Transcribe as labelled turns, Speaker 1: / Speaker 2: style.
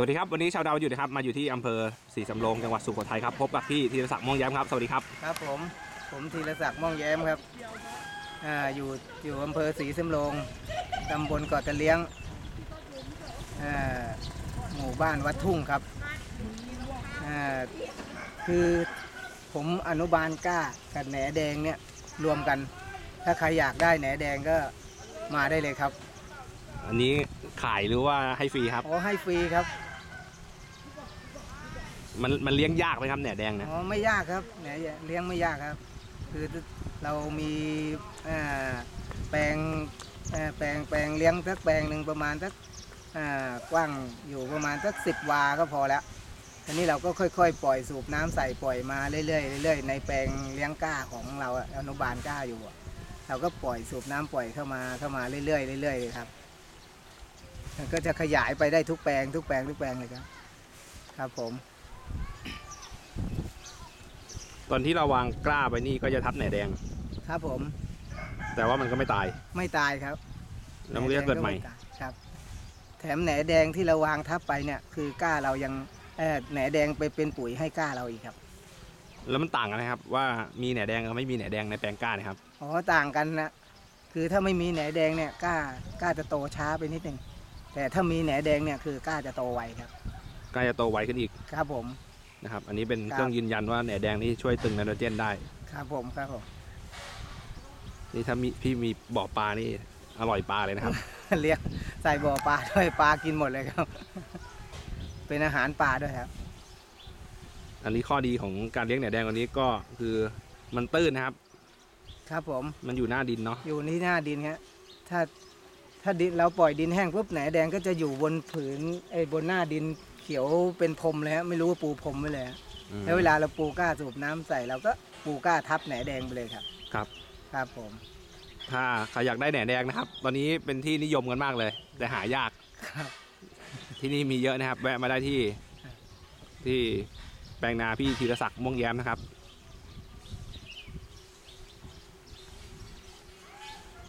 Speaker 1: สวัสดีครับวันนี้ชาวดาวอยู่นะครับมาอยู่ที่อำเภอศรีสำโรงจังหวัดสุโขทัยครับพบกับพี่ธีรศักดิ์ม่วงแย้มครับสวัสดีครับ
Speaker 2: ครับผมผมธีรศักดิ์ม่วงแย้มครับอ่าอยู่อยู่อำเภอศรีสำโรงตำบลเกาะตะเลี้ยงอ่าหมู่บ้านวัดทุ่งครับอ่าคือผมอนุบาลกล้ากับแหนแดงเนี่ยรวมกัน ถ้าใครอยากได้แหนแดงก็มาได้เลยครับ
Speaker 1: อันนี้ขายหรือว่าให้ฟรีครับ
Speaker 2: อ๋อให้ฟรีครับ
Speaker 1: มันมันเลี้ยงยากไหมครับแหน่แดงเนี่ย
Speaker 2: อ๋อไม่ยากครับแหนเลี้ยงไม่ยากครับ คือเรามีอ่าแปลงเอ่อแปลงแปลงเลี้ยงสักแปลงหนึ่งประมาณสักอ่ากว้างอยู่ประมาณสักสิบวาก็พอแล้วทีนี้เราก็ค่อยๆ ปล่อยสูบน้ำใส่ปล่อยมาเรื่อยๆเรื่อยๆในแปลงเลี้ยงก้าของเราอะอนุบาลก้าอยู่อะเราก็ปล่อยสูบน้ำปล่อยเข้ามาเข้ามาเรื่อยๆเรื่อยๆเลยครับมันก็จะขยายไปได้ทุกแปลงทุกแปลงทุกแปลงเลยครับ ครับผม
Speaker 1: ตอนที่เราวางกล้าไปนี่ก็จะทับแหน่แดง
Speaker 2: ครับผม
Speaker 1: แต่ว่ามันก็ไม่ตาย
Speaker 2: ไม่ตายครับ
Speaker 1: แล้วมันก็จะเกิดใหม่
Speaker 2: แนแงไตายครับ แถมแหนแดงที่เราวางทับไปเนี่ย คือก้าเรายังเอ่อแหนแดงไปเป็นปุ๋ยให้ก้าเราอีกครับ
Speaker 1: แล้วมันต่างกันนะครับ ว่ามีแหน่แดงกับไม่มีแหน่แดงในแปลงกล้านะครับ
Speaker 2: อ๋อต่างกันนะคือถ้าไม่มีแหนแดงเนี่ยก้าก้าจะโตช้าไปนิดนึงแต่ถ้ามีแหนแดงเนี่ยคือก้าจะโตไวครับ
Speaker 1: กล้าจะโตไวขึ้นอีก
Speaker 2: ครับผม
Speaker 1: นะครับ อันนี้เป็น
Speaker 2: ครับ
Speaker 1: เครื่องยืนยันว่าแหน่แดงนี่ช่วยตึงไนโตรเจนได้
Speaker 2: ครับผมครับผม
Speaker 1: นี่ถ้ามีพี่มีบ่อปลานี่อร่อยปลาเลยนะครับ
Speaker 2: เลี้ยงใส่บ่อปลาด้วยปลากินหมดเลยครับ เป็นอาหารปลาด้วยครับ
Speaker 1: อันนี้ข้อดีของการเลี้ยงแหน่แดงตัวนี้ก็คือมันตื้นนะครับ
Speaker 2: ครับผม
Speaker 1: มันอยู่หน้าดินเนาะ
Speaker 2: อยู่ที่หน้าดินครับถ้าถ้าดินเราปล่อยดินแห้งปุ๊บแหนแดงก็จะอยู่บนผืนไอ้บนหน้าดินเขียวเป็นพรมเลยฮะไม่รู้ว่าปูพรมไว้เลยฮะ
Speaker 1: อืม
Speaker 2: แล้วเวลาเราปูก้าสูบน้ำใส่เราก็ปูก้าทับแหนแดงไปเลยครับ
Speaker 1: ครับ
Speaker 2: ครับผม
Speaker 1: ถ้าใครอยากได้แหน่แดงนะครับ ตอนนี้เป็นที่นิยมกันมากเลย แต่หายาก
Speaker 2: ครับ
Speaker 1: ที่นี่มีเยอะนะครับ แวะมาได้ที่ ที่แปลงนาพี่ธีรศักดิ์ม่วงแย้มนะครับ